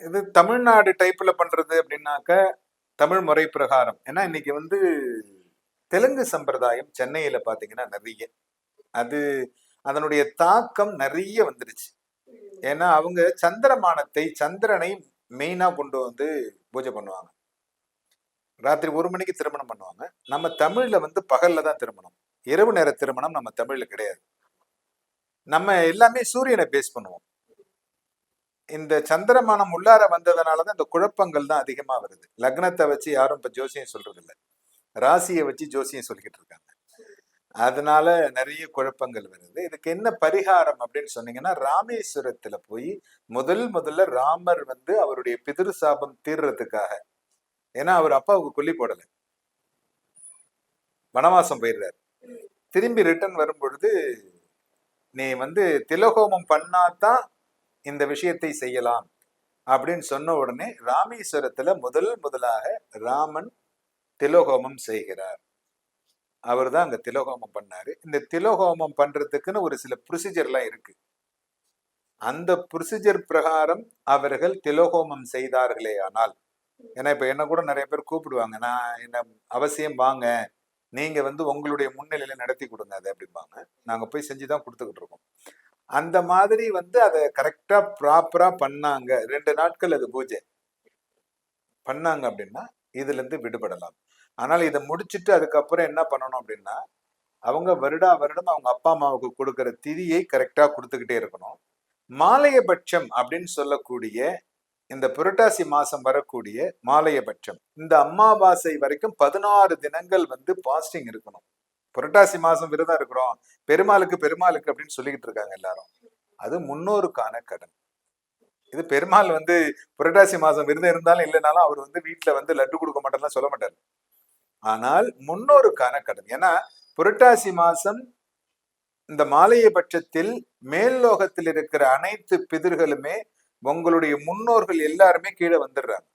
இது தமிழ்நாடு டைப்ல பண்றது அப்படின்னாக்க தமிழ் முறை பிரகாரம். ஏன்னா இன்னைக்கு வந்து தெலுங்கு சம்பிரதாயம் சென்னையில பாத்தீங்கன்னா நிறைய. அது அதனுடைய தாக்கம் நிறைய வந்துருச்சு. ஏன்னா அவங்க சந்திரமானத்தை சந்திரனை மெயினா கொண்டு வந்து பூஜை பண்ணுவாங்க. ராத்திரி ஒரு மணிக்கு திருமணம் பண்ணுவாங்க. நம்ம தமிழ்ல வந்து பகல்ல தான் திருமணம். இரவு நேர திருமணம் நம்ம தமிழ்ல கிடையாது. நம்ம எல்லாமே சூரியனை பேஸ் பண்ணுவோம். இந்த சந்திரமானம் உள்ளார வந்ததுனாலதான் இந்த குழப்பங்கள் தான் அதிகமா வருது. லக்னத்தை வச்சு யாரும் இப்ப ஜோசியம் சொல்றது இல்ல ராசியை வச்சு ஜோசியம் சொல்லிக்கிட்டு இருக்காங்க. அதனால நிறைய குழப்பங்கள் வருது. இதுக்கு என்ன பரிகாரம் அப்படின்னு சொன்னீங்கன்னா ராமேஸ்வரத்துல போய் முதல் முதல்ல ராமர் வந்து அவருடைய பிதிரு சாபம் தீர்றதுக்காக. ஏன்னா அவர் அப்பாவுக்கு கொல்லி போடல. வனவாசம் போயிடுறாரு. திரும்பி ரிட்டர்ன் வரும்பொழுது நீ வந்து திலகோமம் பண்ணாதான் இந்த விஷயத்தை செய்யலாம் அப்படின்னு சொன்ன உடனே ராமேஸ்வரத்துல முதல் முதலாக ராமன் திலோகோமம் செய்கிறார். அவர் தான் அங்க திலோகோமம் பண்ணாரு. இந்த திலோகோமம் பண்றதுக்குன்னு ஒரு சில ப்ரொசீஜர்லாம் இருக்கு. அந்த ப்ரொசீஜர் பிரகாரம் அவர்கள் திலோகோமம் செய்தார்களே ஆனால் ஏன்னா இப்ப என்ன கூட நிறைய பேர் கூப்பிடுவாங்க நான் என்ன அவசியம் வாங்க நீங்க வந்து உங்களுடைய முன்னிலையில நடத்தி கொடுங்க அதை அப்படிம்பாங்க. நாங்க போய் செஞ்சுதான் கொடுத்துக்கிட்டு இருக்கோம். அந்த மாதிரி வந்து அதை கரெக்டா ப்ராப்பரா பண்ணாங்க. ரெண்டு நாட்கள் அது பூஜை. பண்ணாங்க அப்படின்னா இதுல இருந்து விடுபடலாம். ஆனால் இதை முடிச்சுட்டு அதுக்கப்புறம் என்ன பண்ணணும் அப்படின்னா அவங்க வருடா வருடம் அவங்க அப்பா அம்மாவுக்கு கொடுக்குற திதியை கரெக்டா கொடுத்துக்கிட்டே இருக்கணும். மாலையபட்சம் அப்படின்னு சொல்லக்கூடிய இந்த புரட்டாசி மாசம் வரக்கூடிய மாலையபட்சம். இந்த அமாவாசை வரைக்கும் பதினாறு தினங்கள் வந்து பாஸ்டிங் இருக்கணும். புரட்டாசி மாசம் விரதம் இருக்கிறோம். பெருமாளுக்கு பெருமாளுக்கு அப்படின்னு சொல்லிக்கிட்டு இருக்காங்க எல்லாரும். அது முன்னோருக்கான கடன். இது பெருமாள் வந்து புரட்டாசி மாசம் விரதம் இருந்தாலும் இல்லைனாலும் அவர் வந்து வீட்டுல வந்து லட்டு கொடுக்க மாட்டேன்லாம் சொல்ல மாட்டார். ஆனால் முன்னோருக்கான கடன். ஏன்னா புரட்டாசி மாசம் இந்த மாலைய பட்சத்தில் மேல்லோகத்தில் இருக்கிற அனைத்து பிதிர்களுமே உங்களுடைய முன்னோர்கள் எல்லாருமே கீழே வந்துடுறாங்க.